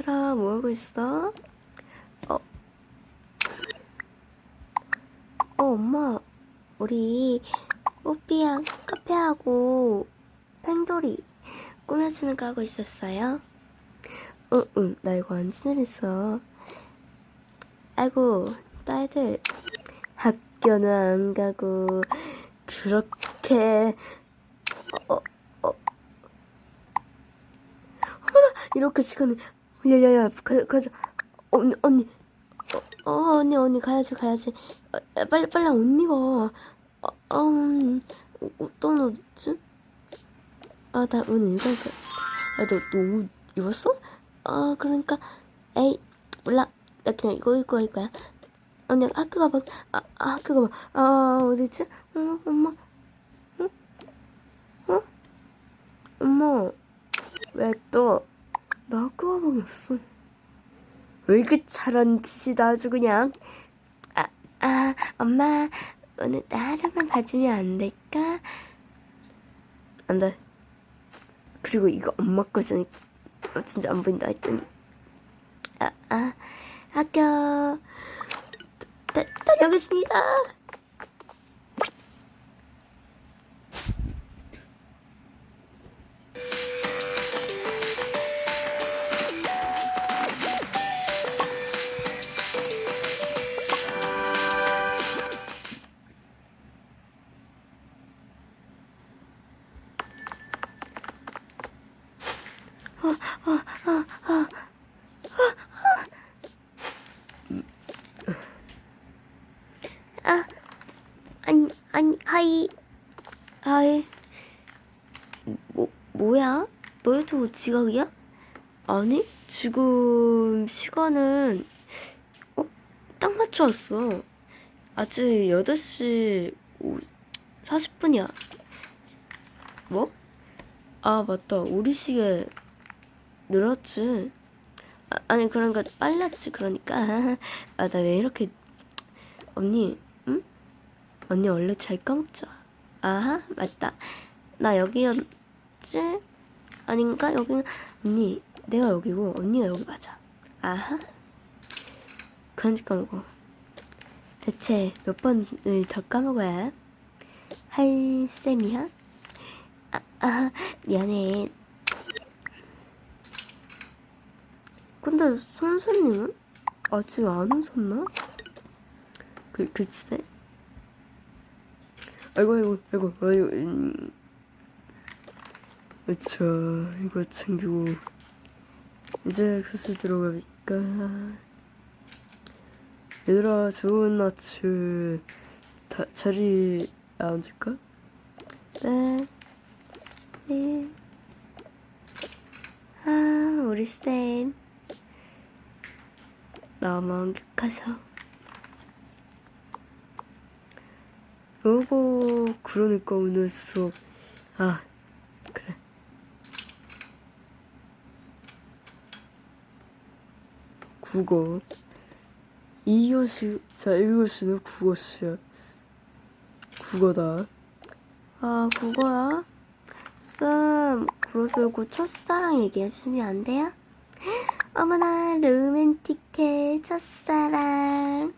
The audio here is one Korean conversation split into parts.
얘들아, 뭐 하고 있어? 어, 어, 엄마, 우리 뽀삐랑 카페하고 팽돌이 꾸며주는 거 하고 있었어요? 응, 응, 나 이거 안 재밌어. 아이고, 딸들, 학교는 안 가고, 그렇게, 어, 어, 어. 어머나, 이렇게 시간을, 야야야 가, 가자. 언니 언니. 어, 어 언니 언니 가야지 가야지. 어, 야, 빨리 빨리 옷 입어. 어, 어, 음, 어, 어떤 옷이지? 아나 오늘 이거 입어 야너너 옷 입었어? 아 그러니까. 에이 몰라. 나 그냥 이거 입고 갈 거야. 언니 학교 가봐. 아, 아 학교 가봐. 아 어디지? 어, 엄마. 응? 어? 엄마. 왜 또 나 학교 가방이 없어. 왜 이렇게 잘한 짓이다 아주 그냥. 아, 아, 엄마 오늘 나 하루만 봐주면 안 될까? 안 돼. 그리고 이거 엄마 거잖아. 어, 진짜 안 보인다 했더니. 아, 아, 학교 다, 다녀오겠습니다. 아, 아니, 아니, 하이, 하이. 뭐, 뭐야? 너 유튜브 지각이야? 아니, 지금 시간은, 어? 딱 맞춰왔어. 아직 8시 40분이야. 뭐? 아, 맞다. 우리 시계 늘었지. 아, 아니, 그러니까 빨랐지, 그러니까. 아, 나 왜 이렇게 언니, 응? 언니 원래 잘 까먹죠? 아하, 맞다. 나 여기였지? 아닌가? 여기는 언니, 내가 여기고 언니가 여기 맞아. 아하. 그런지 까먹어. 대체 몇 번을 더 까먹어야 할 셈이야? 아, 아, 미안해. 근데 선생님은 아직 안 오셨나? 그, 글쎄. 아이고, 아이고, 아이고, 아이고, 음. 자, 이거 챙기고, 이제 교실 들어가니까. 얘들아, 좋은 아침. 다, 자리 앉을까? 네. 네. 아, 우리 쌤. 너무 완벽하셔. 여보 그러니까 오늘 수업 아 그래 국어 2교시 자 1교시는 국어시야 국어다 아 국어야? 쌤 그러시고 첫사랑 얘기해주시면 안 돼요? 어머나 로맨틱해 첫사랑.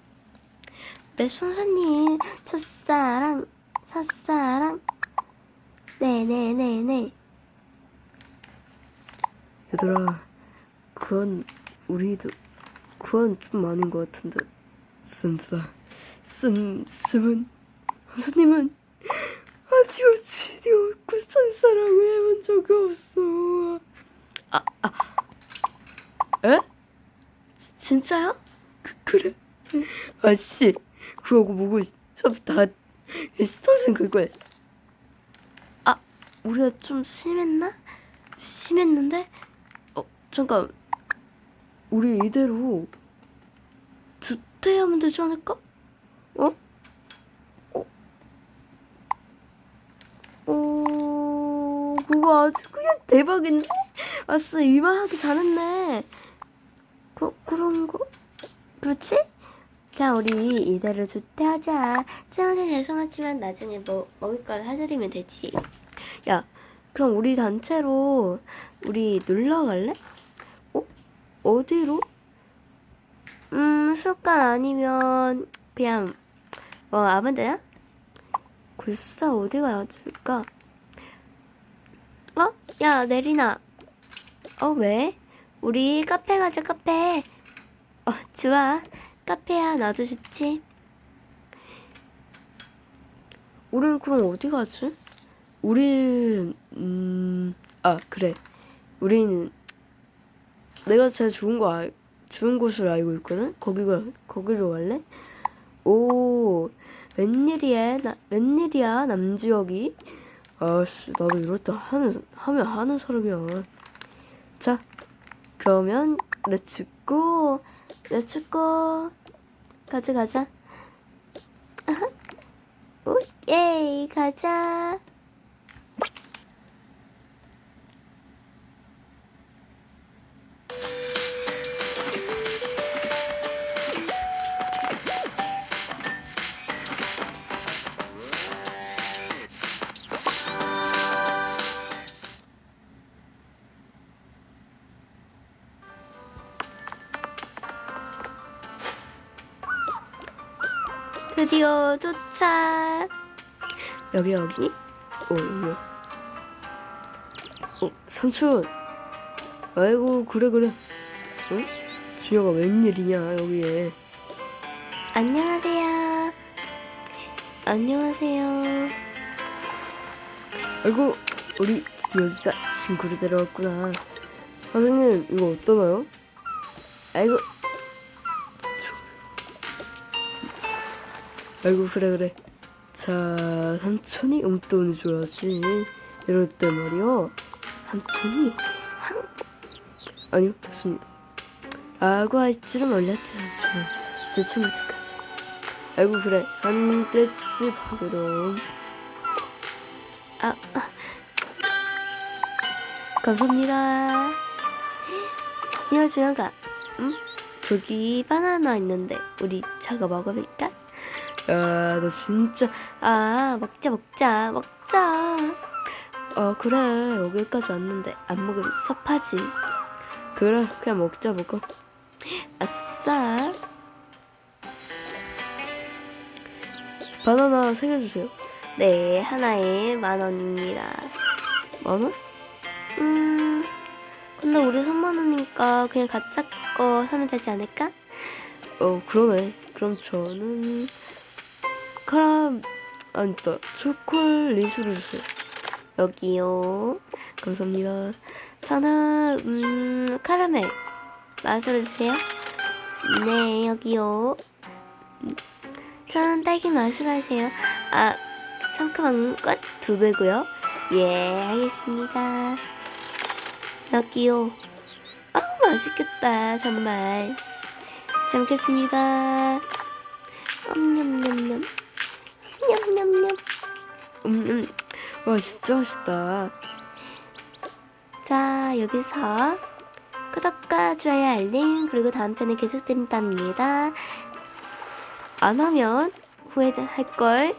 네 선생님 첫사랑 첫사랑. 네네네네. 얘들아 그건 우리도 그건 좀 아닌 것 같은데. 쌤들아 쌤 쌤은 선생님은 어찌니 없고 첫사랑을 해본 적이 없어. 아, 아. 에? 지- 진짜요? 그, 그래 아씨 그러고 뭐고 다 선생 그거야 아 우리가 좀 심했나? 심했는데? 어 잠깐 우리 이대로 주퇴하면 되지 않을까? 어? 어? 어 그거 아주 그냥 대박인데? 아싸 이만하게 잘했네 그, 그런 거 그렇지? 그냥 우리 이대로 주퇴하자. 쌤한테 죄송하지만 나중에 뭐 먹을 거 사드리면 되지. 야, 그럼 우리 단체로 우리 놀러 갈래? 어? 어디로? 음, 술간 아니면 그냥 뭐 아무 데나? 글쎄 어디 가야 좋을까? 어? 야 내리나 어 왜? 우리 카페 가자 카페 어 좋아 카페야 나도 좋지? 우린 그럼 어디 가지? 우린 음 아 그래. 우린 내가 제일 좋은 거 알, 좋은 곳을 알고 있거든? 거기가 거기로 갈래? 오 웬일이야? 나 웬일이야? 남주혁이? 아씨 나도 때 하는 하면 하는 사람이야. 자 그러면 렛츠고 렛츠고 가자 가자 아하. 오케이 가자 드디어 도착 여기 여기. 오 여기 어 삼촌. 아이고 그래 그래. 응? 준혁아 웬일이냐 여기에. 안녕하세요. 안녕하세요. 아이고 우리 준혁이가 친구를 데려왔구나. 선생님 이거 어떠나요? 아이고 아이고 그래 그래. 자 삼촌이 용돈을 줘야지. 이럴 때 말이요. 삼촌이 한 아니요 됐습니다. 라고 할 줄은 몰랐죠 삼촌 제 친구들까지. 아이고 그래. 한 대치 받으러 아, 아. 감사합니다. 이거 주영아 응? 저기 바나나 있는데 우리 저거 먹어볼까? 야, 너 진짜 아 먹자 먹자 먹자. 어 그래 여기까지 왔는데 안 먹으면 섭하지. 그래 그냥 먹자 먹어. 아싸. 바나나 세개 주세요. 네 하나에 만 원입니다. 만 원? 음 근데 우리 3만 원이니까 그냥 가짜 거 사면 되지 않을까? 어 그러네. 그럼 저는 그럼 아니다 초콜릿으로 주세요. 여기요. 감사합니다. 저는 음 카라멜 맛으로 주세요. 네 여기요. 음, 저는 딸기 맛으로 하세요. 아 상큼한 것 두 배고요. 예 알겠습니다. 여기요. 아 맛있겠다 정말. 잘 먹겠습니다. 냠냠냠냠 냠냠냠. 음, 음. 와, 진짜 맛있다. 자, 여기서 구독과 좋아요, 알림, 그리고 다음 편에 계속된답니다. 안 하면 후회할 걸.